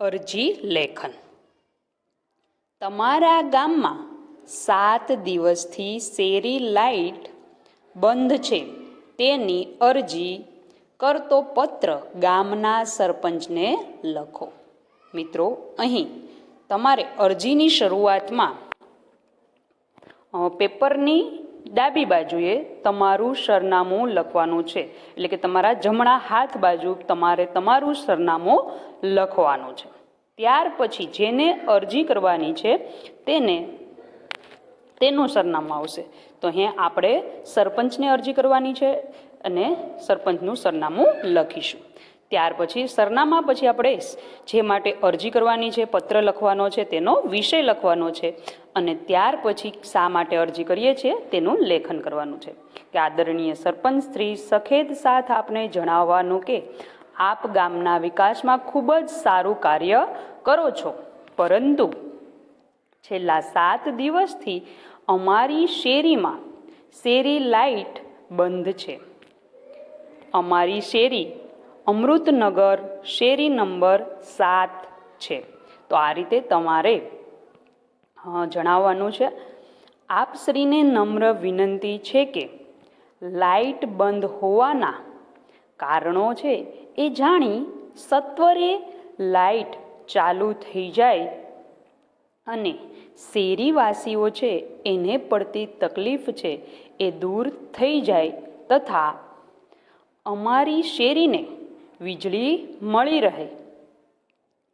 અરજી લેખન. તમારા ગામમાં સાત દિવસથી શેરી લાઇટ બંધ છે, તેની અરજી કરતો પત્ર ગામના સરપંચને લખો. મિત્રો, અહીં તમારે અરજીની શરૂઆતમાં પેપરની ડાબી બાજુએ તમારું સરનામું લખવાનું છે. એટલે કે તમારા જમણા હાથ બાજુ તમારે તમારું સરનામું લખવાનું છે. ત્યાર પછી જેને અરજી કરવાની છે, તેને તેનું સરનામું આવશે. તો હે આપણે સરપંચને અરજી કરવાની છે અને સરપંચનું સરનામું લખીશું. ત્યાર પછી સરનામા પછી આપણે જે માટે અરજી કરવાની છે, પત્ર લખવાનો છે, તેનો વિષય લખવાનો છે અને ત્યાર પછી શા માટે અરજી કરીએ છીએ તેનું લેખન કરવાનું છે. કે આદરણીય સરપંચ શ્રી સખેદ સાથ આપને જણાવવાનું કે આપ ગામના વિકાસમાં ખૂબ જ સારું કાર્ય કરો છો. પરંતુ છેલ્લા સાત દિવસથી અમારી શેરીમાં શેરી લાઇટ બંધ છે. અમારી શેરી અમૃતનગર શેરી નંબર સાત છે. તો આ રીતે તમારે જણાવવાનું છે. આપશ્રીને નમ્ર વિનંતી છે કે લાઇટ બંધ હોવાના કારણો છે એ જાણી સત્વરે લાઇટ ચાલુ થઈ જાય અને શેરીવાસીઓ છે એને પડતી તકલીફ છે એ દૂર થઈ જાય તથા અમારી શેરીને વીજળી મળી રહે.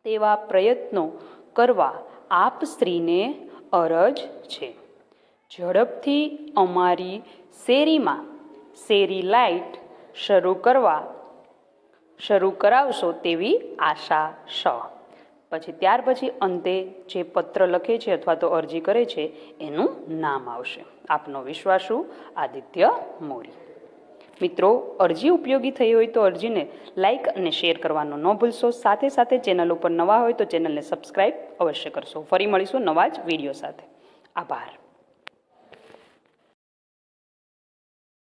તેવા પ્રયત્નો કરવા આપ સ્ત્રીને અરજ છે. ઝડપથી અમારી શેરીમાં શેરી લાઇટ શરૂ કરવા, શરૂ કરાવશો તેવી આશા શ પછી ત્યાર પછી અંતે જે પત્ર લખે છે અથવા તો અરજી કરે છે, એનું નામ આવશે. આપનો વિશ્વાસુ આદિત્ય મોરી. મિત્રો, અરજી ઉપયોગી થઈ હોય તો અરજીને લાઇક અને શેર કરવાનો ન ભૂલશો. સાથે સાથે ચેનલ ઉપર નવા હોય તો ચેનલને સબસ્ક્રાઇબ અવશ્ય કરશો. ફરી મળીશું નવા જ વીડિયો સાથે. આભાર.